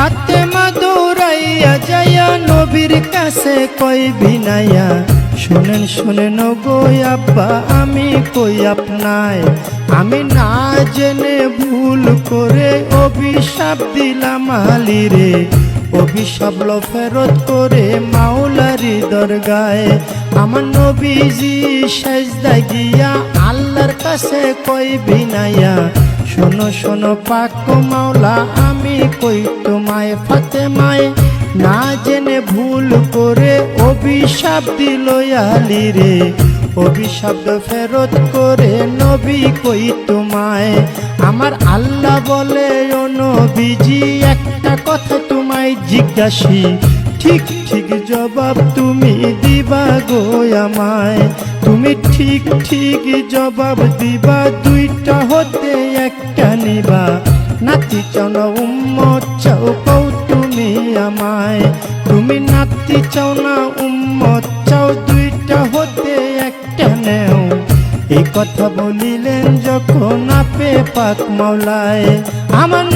ফাতেমা দৌড়াইয়া যাইয়া নবীর কাছে কই বিনাইয়া শুনেন শুনেন গো আব্বা, আমি কই আপনায়? আমি না জেনে ভুল করে অভিশাপ দিলাম আলী রে। অভিশাপ লো ফেরত করে মাওলারি দরগায়। আমার নবীজি সেজদা গিয়া আল্লাহর কাছে কই বিনাইয়া শোনো শোনো পাক মাওলা, আমি কই তোমায় ফাতেমায় না জেনে ভুল করে অভিশাপ দিল আলী রে। অভিশাপ ফেরত করে নবী কই তোমায়? আমার আল্লাহ বলে, ও নবীজি, একটা কথা তোমায় জিজ্ঞাসি। ঠিক ঠিক জবাব তুমি দিবা গো আমায়। তুমি ঠিক ঠিক জবাব দিবা, দুইটা হতে একটা নিবা। নাতি চাও না উম্মত, চাও পাও তুমি আমায়। তুমি নাতি চাও না উম্মত, চাও দুইটা হতে একটা নেও। এই কথা বলিলেন যখন আপে পাক মাওলায়। আমার